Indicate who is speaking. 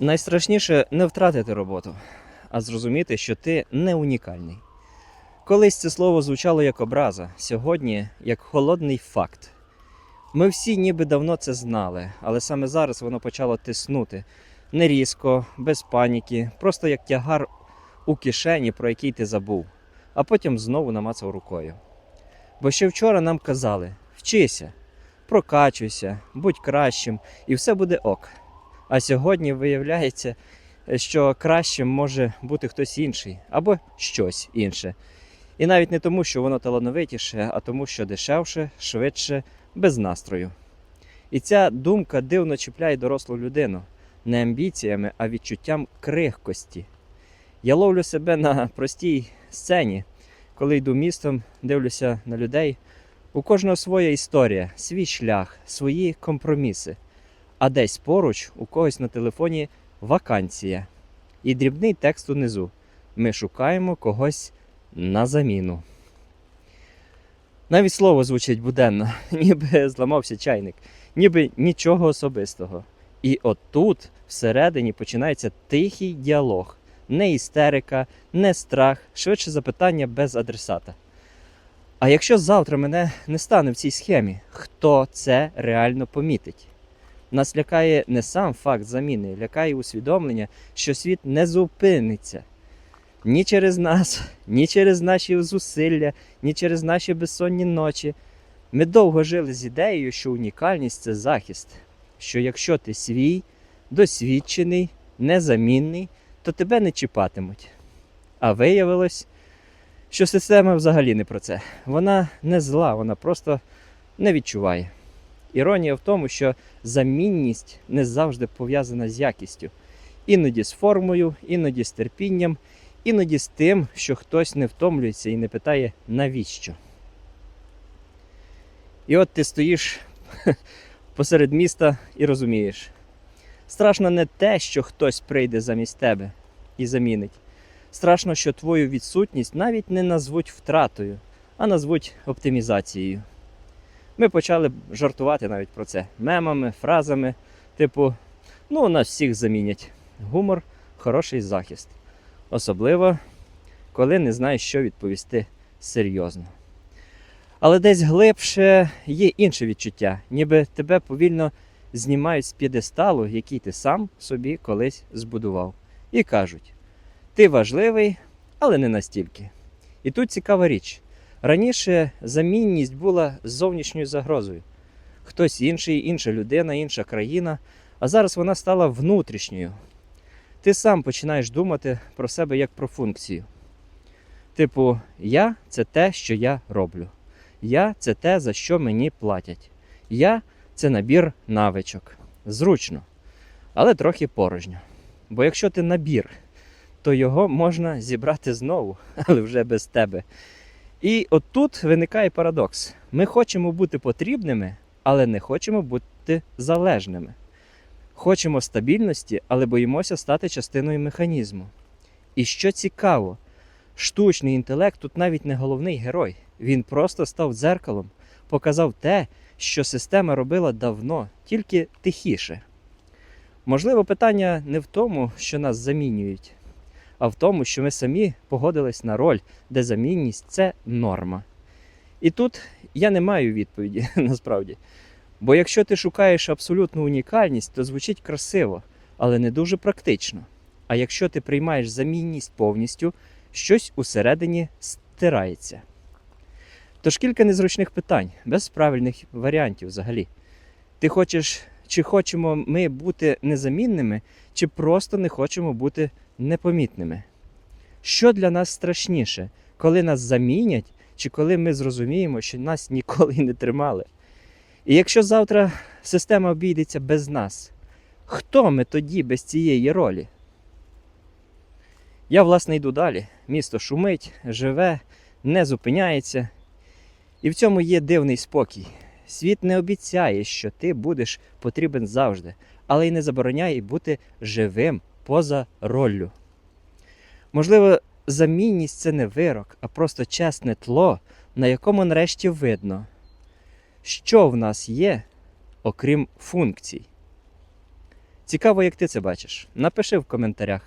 Speaker 1: Найстрашніше не втратити роботу, а зрозуміти, що ти не унікальний. Колись це слово звучало як образа, сьогодні як холодний факт. Ми всі ніби давно це знали, але саме зараз воно почало тиснути не різко, без паніки, просто як тягар у кишені, про який ти забув, а потім знову намацав рукою. Бо ще вчора нам казали: вчися, прокачуйся, будь кращим, і все буде ок. А сьогодні виявляється, що кращим може бути хтось інший або щось інше. І навіть не тому, що воно талановитіше, а тому, що дешевше, швидше, без настрою. І ця думка дивно чіпляє дорослу людину не амбіціями, а відчуттям крихкості. Я ловлю себе на простій сцені, коли йду містом, дивлюся на людей. У кожного своя історія, свій шлях, свої компроміси. А десь поруч у когось на телефоні вакансія. І дрібний текст унизу. Ми шукаємо когось на заміну. Навіть слово звучить буденно, ніби зламався чайник, ніби нічого особистого. І отут всередині починається тихий діалог, не істерика, не страх, швидше запитання без адресата. А якщо завтра мене не стане в цій схемі, хто це реально помітить? Нас лякає не сам факт заміни, лякає усвідомлення, що світ не зупиниться ні через нас, ні через наші зусилля, ні через наші безсонні ночі. Ми довго жили з ідеєю, що унікальність це захист, що якщо ти свій, досвідчений, незамінний, то тебе не чіпатимуть. А виявилось, що система взагалі не про це. Вона не зла, вона просто не відчуває. Іронія в тому, що замінність не завжди пов'язана з якістю, іноді з формою, іноді з терпінням, іноді з тим, що хтось не втомлюється і не питає, навіщо. І от ти стоїш посеред міста і розумієш. Страшно не те, що хтось прийде замість тебе і замінить. Страшно, що твою відсутність навіть не назвуть втратою, а назвуть оптимізацією. Ми почали жартувати навіть про це мемами, фразами, типу, ну, нас всіх замінять. Гумор хороший захист. Особливо, коли не знаєш, що відповісти серйозно. Але десь глибше є інше відчуття, ніби тебе повільно знімають з п'єдесталу, який ти сам собі колись збудував. І кажуть: ти важливий, але не настільки. І тут цікава річ. Раніше замінність була зовнішньою загрозою. Хтось інший, інша людина, інша країна, а зараз вона стала внутрішньою. Ти сам починаєш думати про себе як про функцію. Типу, я це те, що я роблю. Я це те, за що мені платять. Я це набір навичок. Зручно, але трохи порожньо. Бо якщо ти набір, то його можна зібрати знову, але вже без тебе. І от тут виникає парадокс. Ми хочемо бути потрібними, але не хочемо бути залежними. Хочемо стабільності, але боїмося стати частиною механізму. І що цікаво, штучний інтелект тут навіть не головний герой. Він просто став дзеркалом, показав те, що система робила давно, тільки тихіше. Можливо, питання не в тому, що нас замінюють, а в тому, що ми самі погодились на роль, де замінність це норма. І тут я не маю відповіді насправді. Бо якщо ти шукаєш абсолютну унікальність, то звучить красиво, але не дуже практично. А якщо ти приймаєш замінність повністю, щось усередині стирається. Тож кілька незручних питань, без правильних варіантів взагалі. Ти хочеш, чи хочемо ми бути незамінними, чи просто не хочемо бути непомітними? Що для нас страшніше, коли нас замінять, чи коли ми зрозуміємо, що нас ніколи не тримали? І якщо завтра система обійдеться без нас, хто ми тоді без цієї ролі? Я, власне, йду далі. Місто шумить, живе, не зупиняється. І в цьому є дивний спокій. Світ не обіцяє, що ти будеш потрібен завжди, але й не забороняє бути живим поза роллю. Можливо, замінність це не вирок, а просто чесне тло, на якому нарешті видно, що в нас є, окрім функцій. Цікаво, як ти це бачиш. Напиши в коментарях.